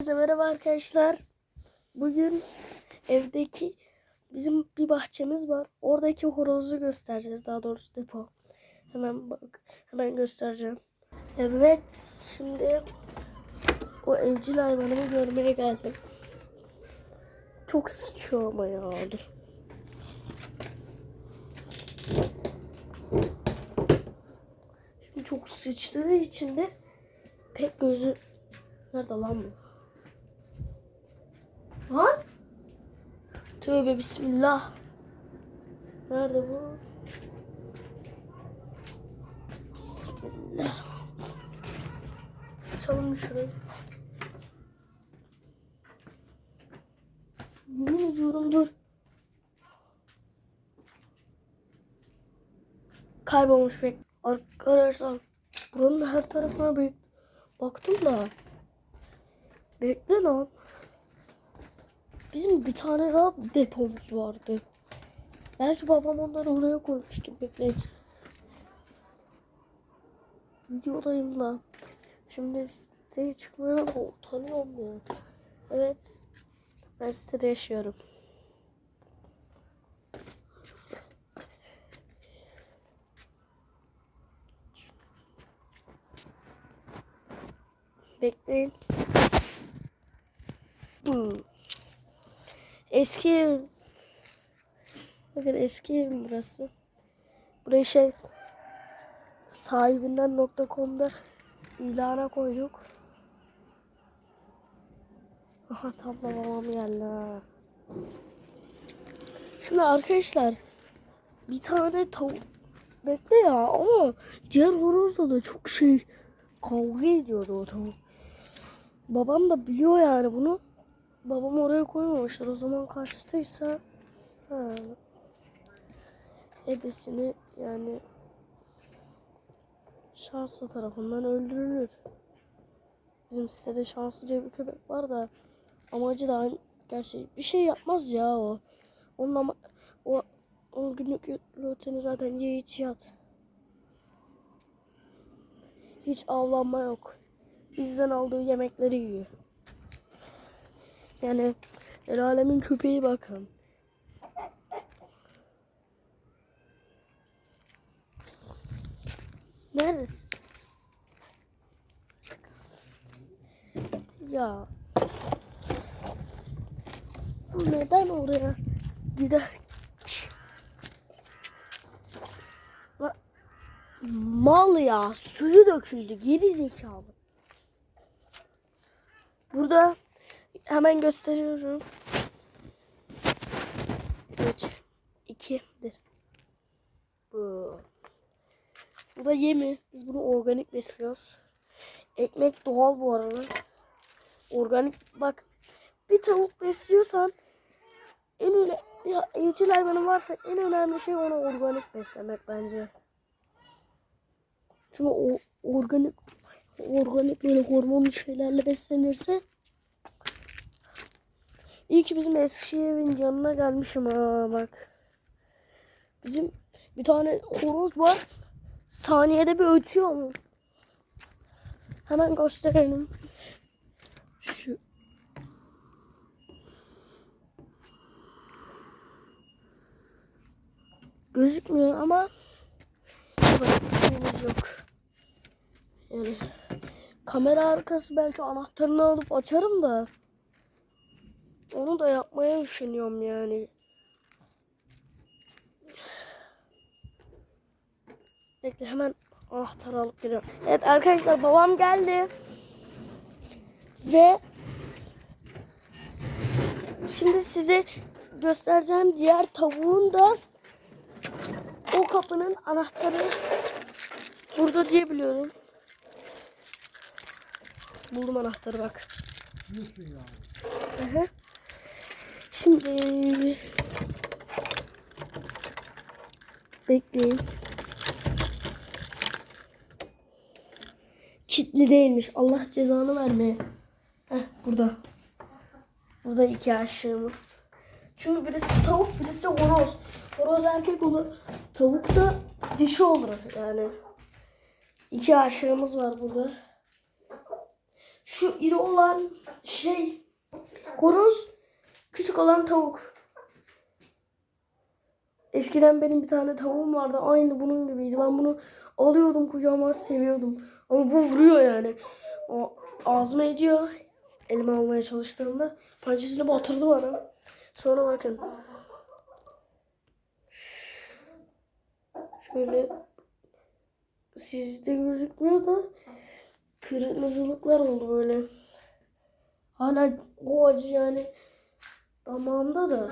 Herkese merhaba arkadaşlar. Bugün evdeki bizim bir bahçemiz var. Oradaki horozu göstereceğiz. Daha doğrusu depo. Hemen bak, hemen göstereceğim. Evet, şimdi o evcil hayvanımı görmeye geldim. Çok sıçıyor ama ya. Dur. Şimdi çok sıçtığı için de pek gözü Nerede lan bu? Lan? Tövbe bismillah. Nerede bu? Bismillah. Açalım şurayı. Yemin ediyorum dur. Kaybolmuş bek. Arkadaşlar buranın her tarafına bek baktım da Bekle lan. Bizim bir tane daha depomuz vardı. Belki babam onları oraya koymuştu. Bekleyin. Videodayım da. Şimdi seni çıkmaya da utanıyorum ya. Evet. Ben sitede yaşıyorum. Bekleyin. Hmm. Eski ev. Bakın eski evim burası. Burayı şey sahibinden.com'da ilana koyduk. Aha tam da babam geldi ha. Şimdi arkadaşlar bir tane tavuk bekle ya ama diğer horozla da çok şey kavga ediyordu o tavuk. Babam da biliyor yani bunu. Babam oraya koymamışlar. O zaman kaçtıysa ha, ebesini yani şanslı tarafından öldürülür. Bizim sitede şanslı diye bir köpek var da amacı da aynı- gerçi bir şey yapmaz ya o. Onun ama o onun günlük rutini zaten ye iç yat. Hiç avlanma yok. Bizden aldığı yemekleri yiyor. Yani el alemin köpeği bakın. Neredesin? Ya. Bu neden oraya gider? Mal ya suyu döküldü geri zekalı. Burada hemen gösteriyorum. 3 2 1 Bu. Bu da yemi. Biz bunu organik besliyoruz. Ekmek doğal bu arada. Organik bak bir tavuk besliyorsan en öyle ya evcil hayvanın varsa en önemli şey onu organik beslemek bence. Çünkü o organik organik böyle hormonlu şeylerle beslenirse İyi ki bizim eski evin yanına gelmişim ha bak. Bizim bir tane horoz var. Saniyede bir ötüyor mu? Hemen gösterelim. Şu gözükmüyor ama şeyimiz yok. Yani kamera arkası belki anahtarını alıp açarım da onu da yapmaya üşeniyorum yani. Bekle hemen anahtarı alıp geliyorum. Evet arkadaşlar babam geldi. Ve şimdi size göstereceğim diğer tavuğun da o kapının anahtarı burada diye biliyorum. Buldum anahtarı bak. Hı hı. Şimdi bekleyin. Kitli değilmiş. Allah cezanı vermeye. Heh, burada. Burada iki aşığımız. Çünkü birisi tavuk, birisi horoz. Horoz erkek olur. Tavuk da dişi olur yani. İki aşığımız var burada. Şu iri olan şey horoz, küçük olan tavuk. Eskiden benim bir tane tavuğum vardı. Aynı bunun gibiydi. Ben bunu alıyordum kucağıma seviyordum. Ama bu vuruyor yani. O ağzıma ediyor. Elime almaya çalıştığımda pençesini batırdı bana. Sonra bakın. Şöyle sizde gözükmüyor da kırmızılıklar oldu böyle. Hala o acı yani damağımda da.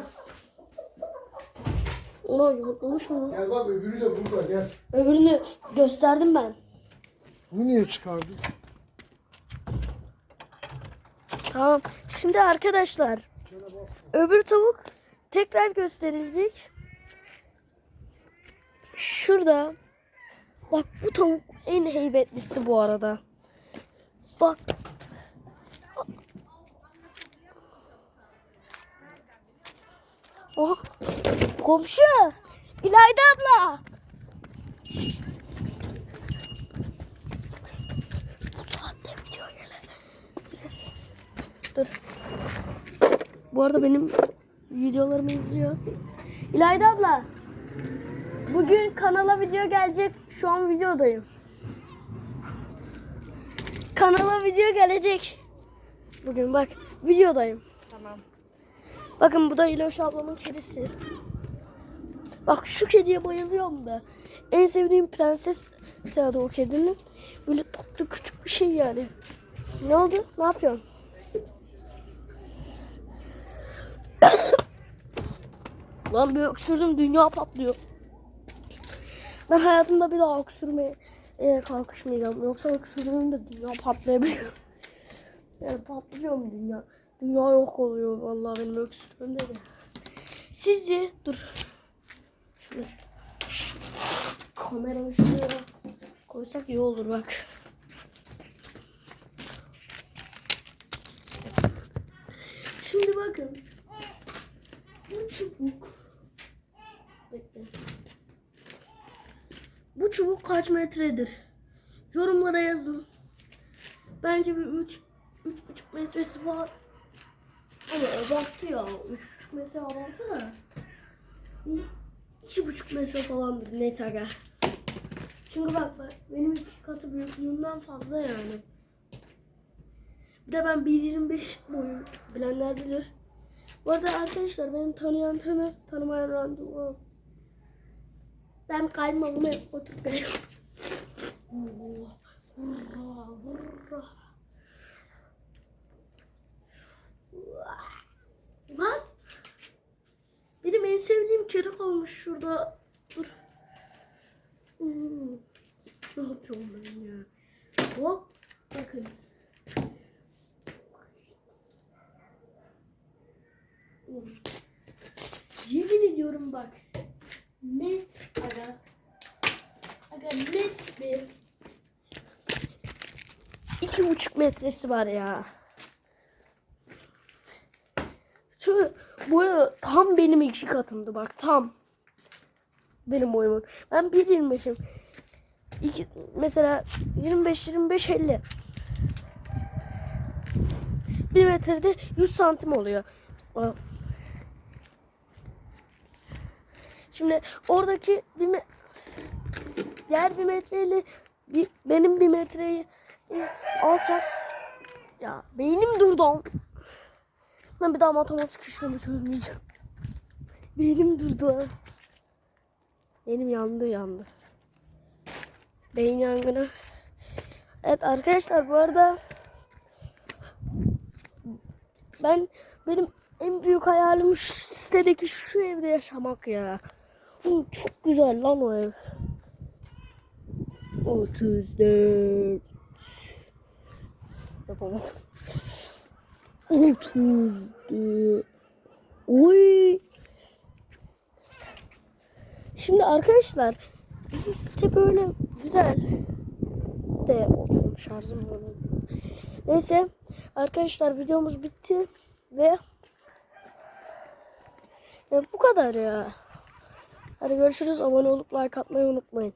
Ona yumurtlamış mı? Gel bak öbürü de burada gel. Öbürünü gösterdim ben. Bunu niye çıkardın? Tamam. Şimdi arkadaşlar öbür tavuk tekrar gösterilecek. Şurada. Bak bu tavuk en heybetlisi bu arada. Bak. Oha. Komşu. İlayda abla. Bu saatte video. Dur. Bu arada benim videolarımı izliyor. İlayda abla. Bugün kanala video gelecek. Şu an videodayım. Kanala video gelecek. Bugün bak videodayım. Tamam. Bakın bu da İloş ablamın kedisi. Bak şu kediye bayılıyorum da. En sevdiğim prenses adı o kedinin. Böyle tatlı küçük bir şey yani. Ne oldu? Ne yapıyorsun? Lan bir öksürdüm dünya patlıyor. Ben hayatımda bir daha öksürmeye e, kalkışmayacağım. Yoksa öksürdüğümde dünya patlayabilir. Yani patlayacağım dünya. Dünya yok oluyor vallahi benim öksürüğümde de. Sizce dur. Şunu kamerayı şuraya koysak iyi olur bak. Şimdi bakın. Bu çubuk. Bekle. Bu çubuk kaç metredir? Yorumlara yazın. Bence bir 3 3,5 metresi var. Ama abartı ya. 3,5 metre abartı da. 2,5 metre falandır net aga. Çünkü bak benim iki katı büyüklüğümden fazla yani. Bir de ben 1.25 boyu bilenler bilir. Bu arada arkadaşlar benim tanıyan tanır, tanımayan randevu. Ben kaymağımı oturup Hurra, hurra, hurra. Lan. Benim en sevdiğim kedi kalmış şurada. Dur. Hmm. Ne yapıyorum ben ya? Hop. Bakın. Hmm. Yemin ediyorum bak. Net aga. Aga net bir iki buçuk metresi var ya. Şu boyu tam benim iki katımdı bak tam. Benim boyumun. Ben 1.25'im. İki, mesela 25 25 50. 1 metrede 100 santim oluyor. Şimdi oradaki bir me- diğer bir metreyle bir, benim bir metreyi alsak ya beynim durdu. Ben bir daha matematik işlemi çözmeyeceğim. Beynim durdu. Benim yandı yandı. Beyin yangını. Evet arkadaşlar bu arada ben benim en büyük hayalim şu sitedeki şu evde yaşamak ya. Oğlum çok güzel lan o ev. 34 Yapamadım. 34 Oy. Şimdi arkadaşlar bizim site böyle güzel de şarjım böyle. Neyse arkadaşlar videomuz bitti ve ya bu kadar ya. Hadi görüşürüz. Abone olup like atmayı unutmayın.